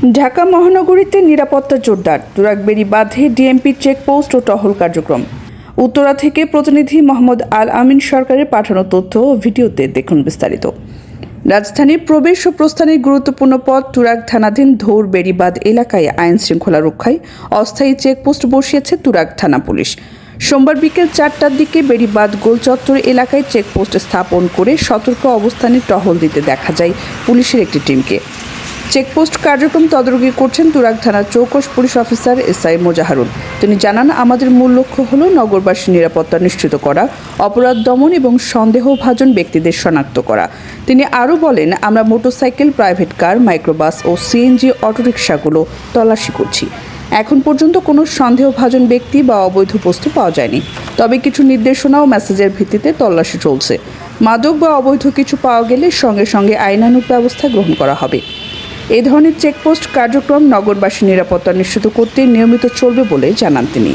ঢাকা মহানগরীতে নিরাপত্তা জোরদার। তুরাকবেরি বাঁধে ডিএমপি চেকপোস্ট ও টহল কার্যক্রম। উত্তরা থেকে প্রতিনিধি মোহাম্মদ আল আমিন সরকারের পাঠানো তথ্য ও ভিডিওতে দেখুন বিস্তারিত। রাজধানীর প্রবেশ ও প্রস্থানের গুরুত্বপূর্ণ পথ তুরাগ থানাধীন ধৌর বেড়িবাদ এলাকায় আইন শৃঙ্খলা রক্ষায় অস্থায়ী চেকপোস্ট বসিয়েছে তুরাগ থানা পুলিশ। সোমবার বিকেল চারটার দিকে বেড়িবাদ গোলচত্বর এলাকায় চেকপোস্ট স্থাপন করে সতর্ক অবস্থানে টহল দিতে দেখা যায় পুলিশের একটি টিমকে। চেকপোস্ট কার্যক্রম তদারকি করছেন তুরাগ থানার চৌকশ পুলিশ অফিসার এসআই মোজাহারুল। তিনি জানান, আমাদের মূল লক্ষ্য হল নগরবাসীর নিরাপত্তা নিশ্চিত করা, অপরাধ দমন এবং সন্দেহভাজন ব্যক্তিদের শনাক্ত করা। তিনি আরও বলেন, আমরা মোটরসাইকেল, প্রাইভেট কার, মাইক্রোবাস ও সিএনজি অটোরিকশাগুলো তল্লাশি করছি। এখন পর্যন্ত কোনো সন্দেহভাজন ব্যক্তি বা অবৈধ বস্তু পাওয়া যায়নি। তবে কিছু নির্দেশনা ও মেসেজের ভিত্তিতে তল্লাশি চলছে। মাদক বা অবৈধ কিছু পাওয়া গেলে সঙ্গে সঙ্গে আইনানুগ ব্যবস্থা গ্রহণ করা হবে। এই ধরনের চেকপোস্ট কার্যক্রম নগরবাসী নিরাপত্তা নিশ্চিত করতে নিয়মিত চলবে বলে জানান তিনি।